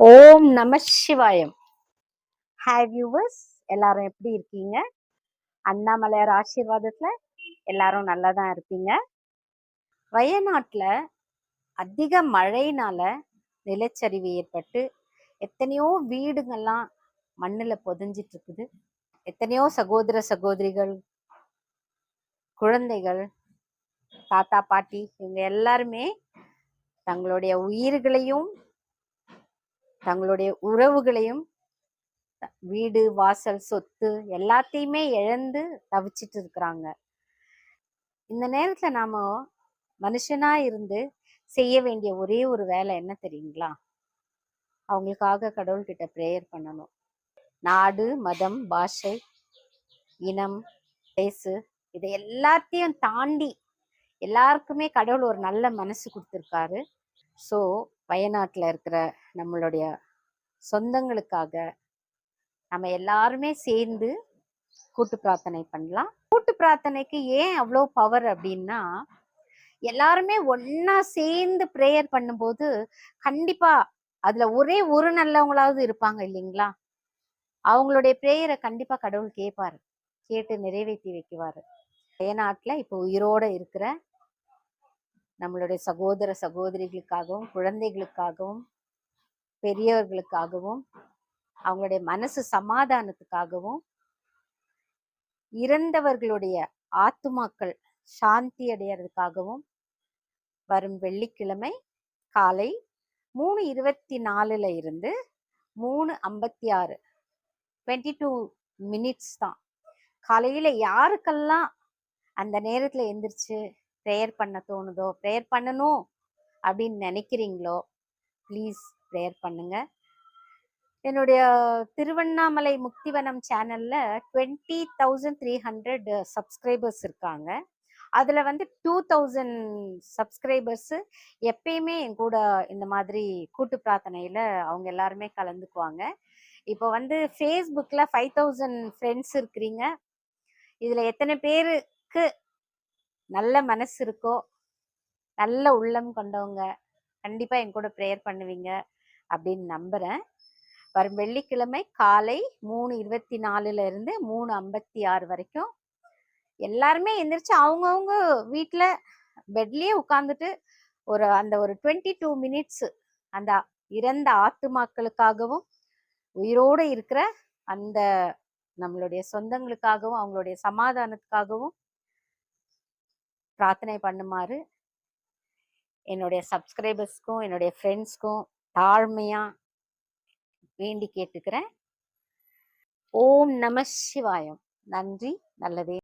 ஓம் நம Sivayam. Hi viewers எல்லாரும் எப்படி இருக்கீங்க? அண்ணாமலையார் ஆசீர்வாதத்துல எல்லாரும் நல்லா தான் இருப்பீங்க. வயநாட்டில் அதிக மழையினால நிலச்சரிவு ஏற்பட்டு எத்தனையோ வீடுங்கள்லாம் மண்ணில் பொதிஞ்சிட்டு இருக்குது எத்தனையோ சகோதர சகோதரிகள் குழந்தைகள் தாத்தா பாட்டி இவங்க எல்லாருமே தங்களுடைய உயிர்களையும் தங்களுடைய உறவுகளையும் வீடு வாசல் சொத்து எல்லாத்தையுமே இழந்து தவிச்சிட்டு இருக்கிறாங்க. இந்த நேரத்துல நாம மனுஷனா இருந்து செய்ய வேண்டிய ஒரே ஒரு வேலை என்ன தெரியுங்களா? அவங்களுக்காக கடவுள்கிட்ட ப்ரேயர் பண்ணணும். நாடு மதம் பாஷை இனம் பேசு இதை எல்லாத்தையும் தாண்டி எல்லாருக்குமே கடவுள் ஒரு நல்ல மனசு கொடுத்துருக்காரு. ஸோ வயநாட்டில் இருக்கிற நம்மளுடைய சொந்தங்களுக்காக நம்ம எல்லாருமே சேர்ந்து கூட்டு பிரார்த்தனை பண்ணலாம். கூட்டு பிரார்த்தனைக்கு ஏன் அவ்வளோ பவர் அப்படின்னா எல்லாருமே ஒன்னா சேர்ந்து ப்ரேயர் பண்ணும்போது கண்டிப்பா அதுல ஒரே ஒரு நல்லவங்களாவது இருப்பாங்க இல்லைங்களா? அவங்களுடைய ப்ரேயரை கண்டிப்பா கடவுள் கேட்பாரு கேட்டு நிறைவேற்றி வைக்குவாரு. வயநாட்டுல இப்போ உயிரோட இருக்கிற நம்மளுடைய சகோதர சகோதரிகளுக்காகவும் குழந்தைகளுக்காகவும் பெரியவர்களுக்காகவும் அவங்களுடைய மனசு சமாதானத்துக்காகவும் இறந்தவர்களுடைய ஆத்துமாக்கள் சாந்தி அடையறதுக்காகவும் வரும் வெள்ளிக்கிழமை காலை மூணு இருபத்தி நாலுல இருந்து மூணு ஐம்பத்தி ஆறு டுவெண்ட்டி டூ மினிட்ஸ் தான். காலையில யாருக்கெல்லாம் அந்த நேரத்துல எந்திரிச்சு ப்ரேயர் பண்ண தோணுதோ? ப்ரேயர் பண்ணணும் அப்படின்னு நினைக்கிறீங்களோ? ப்ளீஸ் ப்ரேயர் பண்ணுங்க. என்னுடைய திருவண்ணாமலை முக்திவனம் சேனல்ல twenty thousand three hundred subscribers இருக்காங்க. அதில் வந்து டூ தௌசண்ட் சப்ஸ்கிரைபர்ஸு எப்பயுமே என் கூட இந்த மாதிரி கூட்டு பிரார்த்தனையில் அவங்க எல்லாருமே கலந்துக்குவாங்க. இப்போ வந்து ஃபேஸ்புக்கில் ஃபைவ் தௌசண்ட் ஃப்ரெண்ட்ஸ் இருக்கிறீங்க. இதில் எத்தனை பேருக்கு நல்ல மனசு இருக்கோ நல்ல உள்ளம் கொண்டவங்க கண்டிப்பா என் கூட ப்ரேயர் பண்ணுவீங்க அப்படின்னு நம்புறேன். வரும் வெள்ளிக்கிழமை காலை மூணு இருபத்தி நாலுல இருந்து மூணு ஐம்பத்தி ஆறு வரைக்கும் எல்லாருமே எந்திரிச்சு அவங்கவுங்க வீட்டில் பெட்லயே உட்காந்துட்டு ஒரு அந்த ஒரு டுவெண்ட்டி டூ மினிட்ஸ் அந்த இறந்த ஆத்துமாக்களுக்காகவும் உயிரோடு இருக்கிற அந்த நம்மளுடைய சொந்தங்களுக்காகவும் அவங்களுடைய சமாதானத்துக்காகவும் பிரார்த்தனை பண்ணுமாறு என்னுடைய சப்ஸ்கிரைபர்ஸ்க்கும் என்னுடைய ஃப்ரெண்ட்ஸ்க்கும் தாழ்மையா வேண்டி கேட்டுக்கிறேன். ஓம் நம சிவாயம். நன்றி நல்லதே.